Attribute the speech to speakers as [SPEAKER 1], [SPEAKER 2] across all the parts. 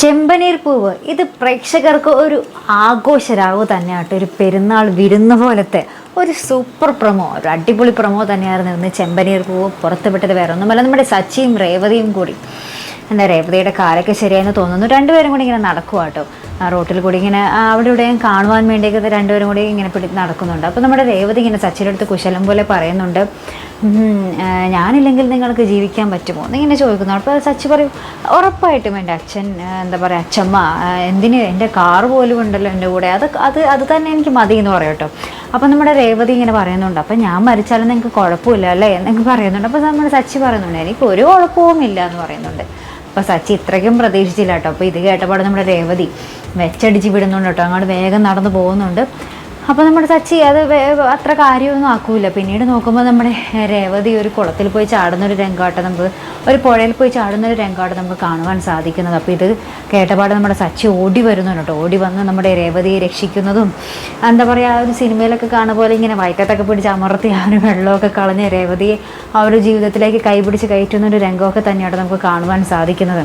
[SPEAKER 1] ചെമ്പനീർ പൂവ്. ഇത് പ്രേക്ഷകർക്ക് ഒരു ആഘോഷരാവ് തന്നെയാട്ടോ. ഒരു പെരുന്നാൾ വിരുന്ന് പോലത്തെ ഒരു സൂപ്പർ പ്രൊമോ ഒരു അടിപൊളി പ്രൊമോ തന്നെയായിരുന്നു ഇന്ന് ചെമ്പനീർ പൂവ് പുറത്തുവിട്ടത് വേറെ ഒന്നുമല്ല നമ്മുടെ സച്ചിയും രേവതിയും കൂടി. എന്താ രേവതിയുടെ കാലൊക്കെ ശരിയായെന്ന് തോന്നുന്നു. രണ്ടുപേരും കൂടി ഇങ്ങനെ ആ റോട്ടിൽ കൂടി ഇങ്ങനെ അവിടെ ഇവിടെയും കാണുവാൻ വേണ്ടിയൊക്കെ രണ്ടുപേരും കൂടി ഇങ്ങനെ പിടി നടക്കുന്നുണ്ട്. അപ്പോൾ നമ്മുടെ രേവതി ഇങ്ങനെ സച്ചിയുടെ അടുത്ത് കുശലം പോലെ പറയുന്നുണ്ട് "ഉം, ആ, ഞാനില്ലെങ്കിൽ നിങ്ങൾക്ക് ജീവിക്കാൻ പറ്റുമോ? എന്നിങ്ങനെ ചോദിക്കുന്നു അപ്പോൾ സച്ചി പറയും ഉറപ്പായിട്ടും എന്റെ അച്ഛൻ എന്താ പറയുക അച്ഛമ്മ എന്തിന് എന്റെ കാറ് പോലും ഉണ്ടല്ലോ എന്റെ കൂടെ അത് അത് അത് തന്നെ എനിക്ക് മതി എന്ന് പറയും കേട്ടോ. അപ്പോൾ നമ്മുടെ രേവതി ഇങ്ങനെ പറയുന്നുണ്ട് അപ്പം ഞാൻ മരിച്ചാലും നിങ്ങൾക്ക് കുഴപ്പമില്ല അല്ലേ? എന്നൊക്കെ പറയുന്നുണ്ട്. അപ്പോൾ നമ്മുടെ സച്ചി പറയുന്നുണ്ട് എനിക്ക് ഒരു കുഴപ്പവും ഇല്ല എന്ന് പറയുന്നുണ്ട്. അപ്പോൾ സച്ചി ഇത്രയ്ക്കും പ്രതീക്ഷിച്ചില്ല കേട്ടോ. അപ്പോൾ ഇത് കേട്ടപാട് നമ്മുടെ രേവതി വെച്ചടിച്ച് വിടുന്നുണ്ട് കേട്ടോ. അങ്ങോട്ട് വേഗം നടന്നു പോകുന്നുണ്ട്. അപ്പോൾ നമ്മുടെ സച്ചി അത് അത്ര കാര്യമൊന്നും ആക്കൂല. പിന്നീട് നോക്കുമ്പോൾ നമ്മുടെ രേവതി ഒരു കുളത്തിൽ പോയി ചാടുന്ന ഒരു രംഗമായിട്ട് നമുക്ക് ഒരു പുഴയിൽ പോയി ചാടുന്ന ഒരു രംഗമായിട്ട് നമുക്ക് കാണുവാൻ സാധിക്കുന്നത്. അപ്പോൾ ഇത് കേട്ടപാട് നമ്മുടെ സച്ചി ഓടി വരുന്നുണ്ട് കേട്ടോ. ഓടി വന്ന് നമ്മുടെ രേവതിയെ രക്ഷിക്കുന്നതും എന്താ പറയുക ആ ഒരു സിനിമയിലൊക്കെ കാണുന്ന പോലെ ഇങ്ങനെ വയറ്റത്തൊക്കെ പിടിച്ച് അമർത്തി ആ ഒരു വെള്ളമൊക്കെ കളഞ്ഞ് രേവതിയെ ആ ഒരു ജീവിതത്തിലേക്ക് കൈപിടിച്ച് കയറ്റുന്ന ഒരു രംഗമൊക്കെ തന്നെയാണ് നമുക്ക് കാണുവാൻ സാധിക്കുന്നത്.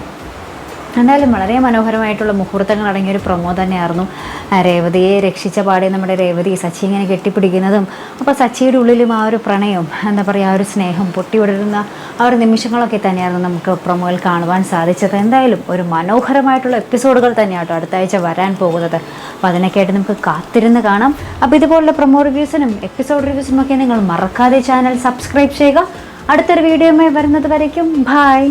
[SPEAKER 1] എന്തായാലും വളരെ മനോഹരമായിട്ടുള്ള മുഹൂർത്തങ്ങൾ അടങ്ങിയ ഒരു പ്രൊമോ തന്നെയായിരുന്നു. രേവതിയെ രക്ഷിച്ച പാടി നമ്മുടെ രേവതി സച്ചി ഇങ്ങനെ കെട്ടിപ്പിടിക്കുന്നതും അപ്പോൾ സച്ചിയുടെ ഉള്ളിലും ആ ഒരു പ്രണയം എന്താ പറയുക ആ ഒരു സ്നേഹം പൊട്ടിവിടരുന്ന ആ ഒരു നിമിഷങ്ങളൊക്കെ തന്നെയായിരുന്നു നമുക്ക് പ്രൊമോയിൽ കാണുവാൻ സാധിച്ചത്. എന്തായാലും ഒരു മനോഹരമായിട്ടുള്ള എപ്പിസോഡുകൾ തന്നെയാട്ടോ അടുത്ത ആഴ്ച വരാൻ പോകുന്നത്. അപ്പോൾ അതിനൊക്കെയായിട്ട് നമുക്ക് കാത്തിരുന്ന് കാണാം. അപ്പോൾ ഇതുപോലുള്ള പ്രൊമോ റിവ്യൂസിനും എപ്പിസോഡ് റിവ്യൂസിനും ഒക്കെ നിങ്ങൾ മറക്കാതെ ചാനൽ സബ്സ്ക്രൈബ് ചെയ്യുക. അടുത്തൊരു വീഡിയോയുമായി വരുന്നത് വരയ്ക്കും. ബായ്